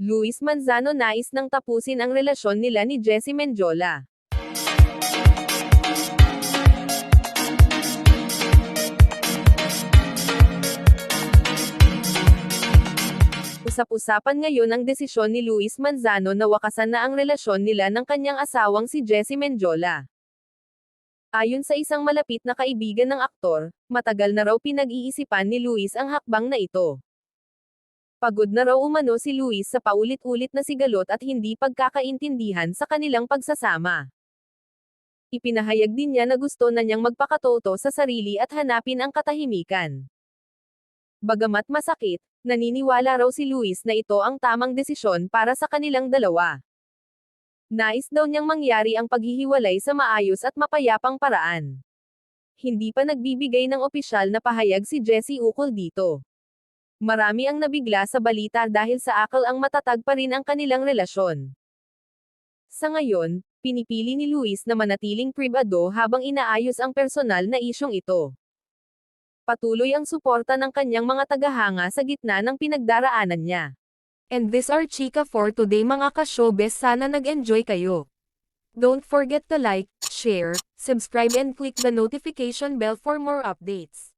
Luis Manzano nais nang tapusin ang relasyon nila ni Jessie Menjola. Usap-usapan ngayon ang desisyon ni Luis Manzano na wakasan na ang relasyon nila ng kanyang asawang si Jessie Menjola. Ayon sa isang malapit na kaibigan ng aktor, matagal na raw pinag-iisipan ni Luis ang hakbang na ito. Pagod na raw umano si Luis sa paulit-ulit na sigalot at hindi pagkakaintindihan sa kanilang pagsasama. Ipinahayag din niya na gusto na niyang magpakatoto sa sarili at hanapin ang katahimikan. Bagamat masakit, naniniwala raw si Luis na ito ang tamang desisyon para sa kanilang dalawa. Nais daw niyang mangyari ang paghihiwalay sa maayos at mapayapang paraan. Hindi pa nagbibigay ng opisyal na pahayag si Jessie ukol dito. Marami ang nabigla sa balita dahil sa akal ang matatag pa rin ang kanilang relasyon. Sa ngayon, pinipili ni Luis na manatiling pribado habang inaayos ang personal na isyong ito. Patuloy ang suporta ng kanyang mga tagahanga sa gitna ng pinagdaraanan niya. And this are Chika for today mga ka-showbiz sana nag-enjoy kayo. Don't forget to like, share, subscribe and click the notification bell for more updates.